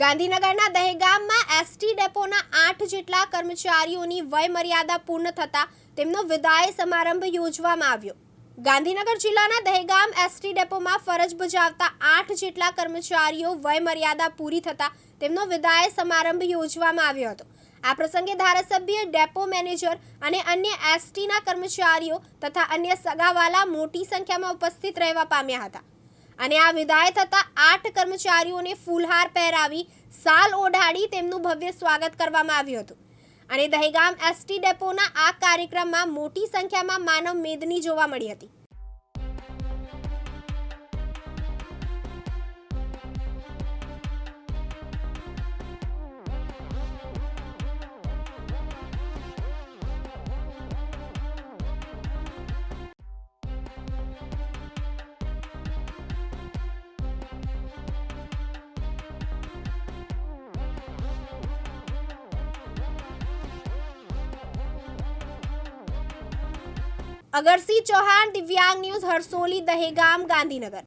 ગાંધીનગરના દહેગામમાં એસટી ડેપોના આઠ જેટલા કર્મચારીઓની વય મર્યાદા પૂર્ણ થતા તેમનો વિદાય સમારંભ યોજવામાં આવ્યો. ગાંધીનગર જિલ્લાના દહેગામ એસટી ડેપોમાં ફરજ બજાવતા આઠ જેટલા કર્મચારીઓ વય મર્યાદા પૂરી થતા તેમનો વિદાય સમારંભ યોજવામાં આવ્યો હતો. આ પ્રસંગે ધારાસભ્ય, ડેપો મેનેજર અને અન્ય એસટીના કર્મચારીઓ તથા અન્ય સગાવાલા મોટી સંખ્યામાં ઉપસ્થિત રહેવા પામ્યા હતા. અને આ વિદાય થતા આઠ કર્મચારીઓને ફૂલહાર પહેરાવી સાલ ઓઢાડી તેમનું ભવ્ય સ્વાગત કરવામાં આવ્યું હતું. અને દહેગામ એસટી ડેપોના આ કાર્યક્રમમાં મોટી સંખ્યામાં માનવ મેદની જોવા મળી હતી. અગરસિંહ ચૌહાણ દિવ્યાંગ ન્યૂઝ હરસોલી દહેગામ ગાંધીનગર